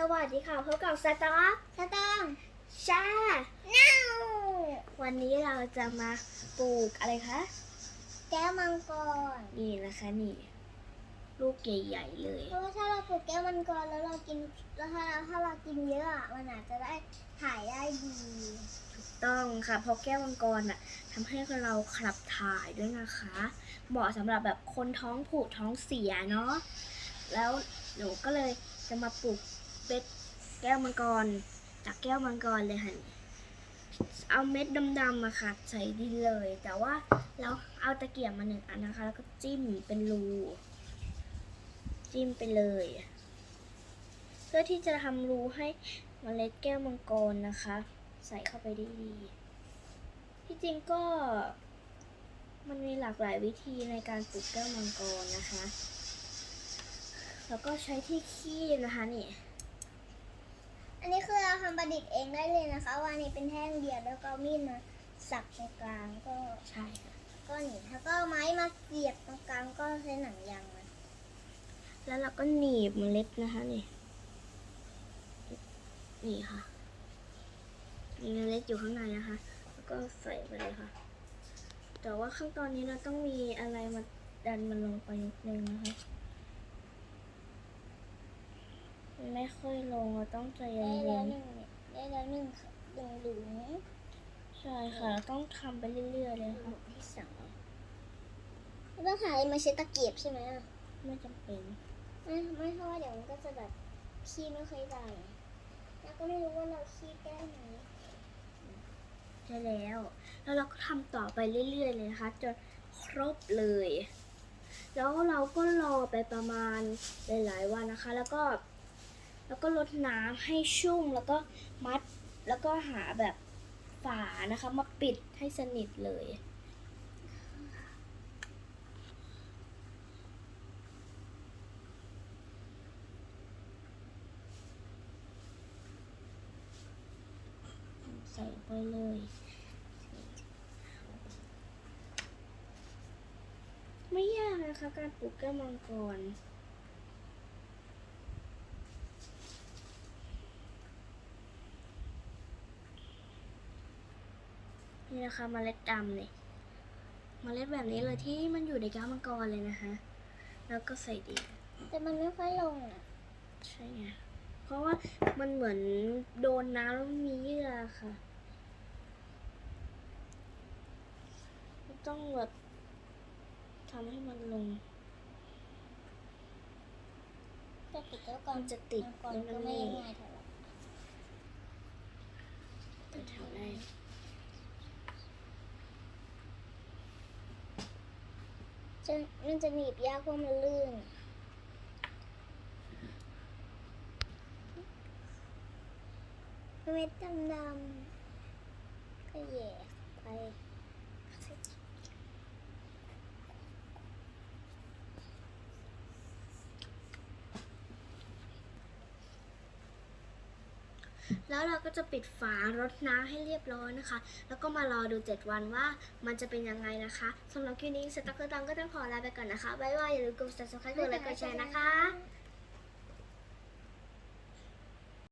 สวัสดีค่ะพบกับสตาร์สตองชาน้าวันนี้เราจะมาปลูกอะไรคะ แก้วมังกร นี่นะคะนี่ ลูกใหญ่ๆเลย เพราะว่าถ้าเราปลูกแก้วมังกรแล้วเรากินแล้วถ้าเราถ้าเรากินเยอะอะมันอาจจะได้ถ่ายได้ดีต้องค่ะเพราะแก้วมังกรน่ะทำให้เราขับถ่ายด้วยนะคะ เหมาะสำหรับแบบคนท้องผูกท้องเสียเนาะแล้วหนูก็เลยจะมาปลูก เป็ดแก้วมังกรจากแก้วมังกรเลยค่ะเอาเม็ดดำๆมาค่ะใส่ดินเลย แต่ว่าเราเอาตะเกียบมาหนึ่งอันนะคะ แล้วก็จิ้มเป็นรูจิ้มไปเลย เพื่อที่จะทำรูให้เมล็ดแก้วมังกรนะคะ ใส่เข้าไปได้ดี ที่จริงก็มันมีหลากหลายวิธีในการปลูกแก้วมังกรนะคะ แล้วก็ใช้ที่คีบนะคะนี่ อันนี้คือเราทำประดิษฐ์เองได้เลยนะคะว่านี่เป็นแท่งเดียวแล้วก็มีดมาสักตรงกลางก็ใช่ค่ะก็หนี่แล้วก็ไม้มาเสียบตรงกลางก็ใช้หนังยางมาแล้วเราก็หนีบเมล็ดนะคะนี่นี่ค่ะ มีเมล็ดอยู่ข้างในนะคะ แล้วก็ใส่ไปเลยค่ะ แต่ว่าขั้นตอนนี้เราต้องมีอะไรมาดันมันลงไปนิดนึงนะคะมัน ไม่ค่อยลงเราต้องใจเย็ได้แล้วนหนึ่งเนี่ยได้แล้วหนึ่งค่ะหนึ่งหลุมๆใช่ค่ะเราต้องทำไปเรื่อยๆเลยหลุค่ะมที่สองต้องหาอะไรมาใช้ตะเกียบใช่ไหมอะไม่จำเป็นไม่ไม่เพราะว่าเดี๋ยวมันก็จะแบบคีบไม่ค่อยได้แล้วก็ไม่รู้ว่าเราคีบได้ไหมใช่แล้ว แล้วเราก็ทำต่อไปเรื่อยๆเลยนะคะจนครบเลย แล้วเราก็รอไปประมาณหลายๆวันนะคะ แล้วก็ แล้วก็ลดน้ำให้ชุ่มแล้วก็มัดแล้วก็หาแบบฝานะคะมาปิดให้สนิทเลย ใส่ไปเลยไม่ยากนะคะการปลูกแก้วมังกร นี่นะคะเมล็ดดำเลยเมล็ดแบบนี้เลยที่มันอยู่ในแก้วมังกรเลยนะคะ แล้วก็ใส่ดินแต่มันไม่ค่อยลงอะใช่ไงเพราะว่ามันเหมือนโดนน้ำแล้วมีเยื่อค่ะ ต้องแบบทำให้มันลงแต่ติดแล้วก่อนมันจะติดก่อนแล้วมัก็นไม่ไม่ง่ายเท่าไหร่ แต่แถวแรก จะมันจะหนีบยากเพราะมันลื่น เม็ดดำๆก็แย่ไป แล้วเราก็จะปิดฝารดน้ำให้เรียบร้อยนะคะ แล้วก็มารอดู 7 วันว่ามันจะเป็นยังไงนะคะสำหรับคลิปนี้สตั๊กเกอร์ตังก็ต้องขอลาไปก่อนนะคะบ๊ายบายอย่าลืมกด subscribe กดไลค์กดแชร์นะคะ